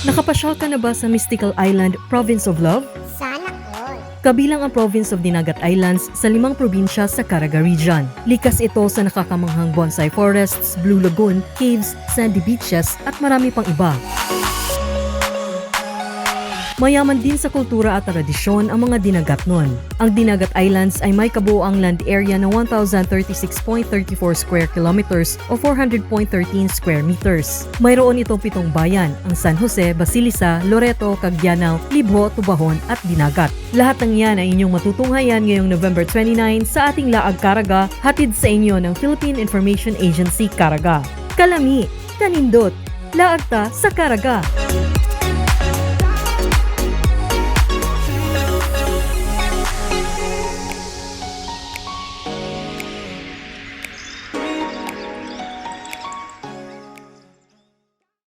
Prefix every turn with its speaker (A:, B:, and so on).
A: Nakapasyal ka na ba sa Mystical Island, Province of Love?
B: Sana all.
A: Kabilang ang Province of Dinagat Islands sa limang probinsya sa Caraga Region. Likas ito sa nakakamanghang bonsai forests, blue lagoon, caves, sandy beaches at marami pang iba. Mayaman din sa kultura at tradisyon ang mga dinagat nun. Ang Dinagat Islands ay may kabuoang land area na 1,036.34 square kilometers o 400.13 square meters. Mayroon itong pitong bayan, ang San Jose, Basilisa, Loreto, Cagdianao, Libho, Tubahon at Dinagat. Lahat ng yan ay inyong matutunghayan ngayong November 29 sa ating Laag Caraga, hatid sa inyo ng Philippine Information Agency Caraga. Kalami, Kanindot, Laagta sa Caraga.